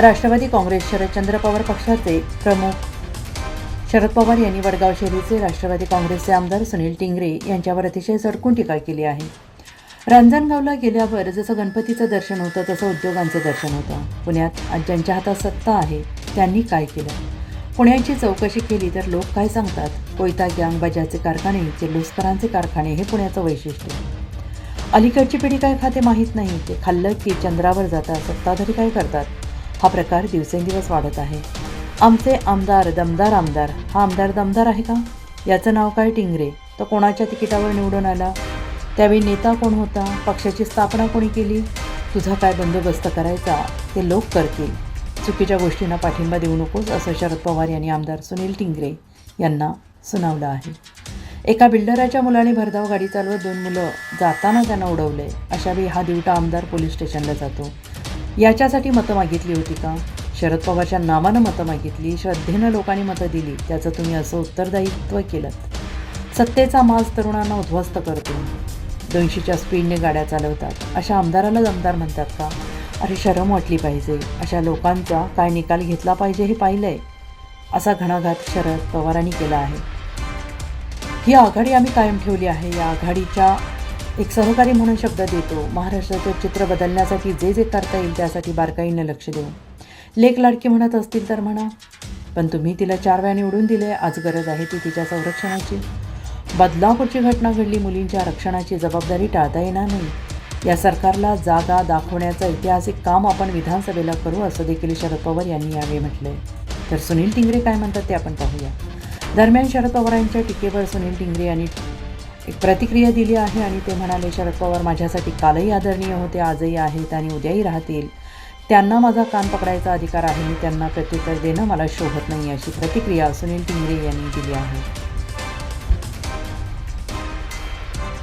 राष्ट्रवादी काँग्रेस शरदचंद्र पवार पक्षाचे प्रमुख. शरद पवार यांनी वडगाव शहरीचे राष्ट्रवादी काँग्रेसचे आमदार सुनील टिंगरे यांच्यावर अतिशय झडकून टीका केली आहे. रांजणगावला गेल्यावर जसं गणपतीचं दर्शन होतं तसं उद्योगांचं दर्शन होतं. पुण्यात आज ज्यांच्या हातात सत्ता आहे त्यांनी काय केलं? पुण्याची चौकशी केली तर लोक काय सांगतात? कोयता गँग बजाजचे कारखाने किर्लोस्करांचे कारखाने हे पुण्याचं वैशिष्ट्य. अलीकडची पिढी काय खाते माहीत नाही. ते खाल्लं की चंद्रावर जातात. सत्ताधारी काय करतात? हा प्रकार दिवसेंदिवस वाढत आहे. आमचे आमदार दमदार आमदार हा आमदार दमदार आहे का? याचं नाव काय टिंगरे? तो कोणाच्या तिकिटावर निवडून आला? त्यावेळी नेता कोण होता? पक्षाची स्थापना कोणी केली? तुझा काय बंदोबस्त करायचा? ते लोक करतील. चुकीच्या गोष्टींना पाठिंबा देऊ नकोस असं शरद पवार यांनी आमदार सुनील टिंगरे यांना सुनावलं आहे. एका बिल्डराच्या मुलाने भरधाव गाडी चालवत दोन मुलं जाताना त्यांना उडवले अशावेळी हा दिवटा आमदार पोलीस स्टेशनला जातो. याच्यासाठी मतं मागितली होती का? शरद पवारच्या नावानं मतं मागितली श्रद्धेनं लोकांनी मतं दिली त्याचं तुम्ही असं उत्तरदायित्व केलं. सत्तेचा माज तरुणांना उद्ध्वस्त करतो. दोनशेच्या स्पीडने गाड्या चालवतात. अशा आमदाराला आमदार म्हणतात का? अरे शरम वाटली पाहिजे. अशा लोकांचा काय निकाल घेतला पाहिजे हे पाहिलं आहे असा घणाघात शरद पवारांनी केला आहे. ही आघाडी आम्ही कायम ठेवली आहे. या आघाडीच्या एक सहकारी म्हणून शब्द देतो. महाराष्ट्राचं चित्र बदलण्यासाठी जे जे करता येईल त्यासाठी बारकाईनं लक्ष देऊ लेख लाडकी म्हणत असतील तर म्हणा पण तुम्ही तिला चार वेळा निवडून दिले आज गरज आहे ती तिच्या संरक्षणाची. बदलापूरची घटना घडली मुलींच्या आरक्षणाची जबाबदारी टाळता येणार नाही. या सरकारला जागा दाखवण्याचं ऐतिहासिक काम आपण विधानसभेला करू असं देखील शरद पवार यांनी यावेळी म्हटलंय. तर सुनील टिंगरे काय म्हणतात ते आपण पाहूया. दरम्यान शरद पवारांच्या टीकेवर सुनील टिंगरे यांनी एक प्रतिक्रिया दिली आहे आणि ते म्हणाले शरद पवार माझ्यासाठी कालही आदरणीय होते आजही आहेत आणि उद्याही राहतील. त्यांना माझा कान पकडायचा अधिकार आहे मी त्यांना प्रत्युत्तर देणं मला शोभत नाही अशी प्रतिक्रिया सुनील टिंगरे यांनी दिली आहे.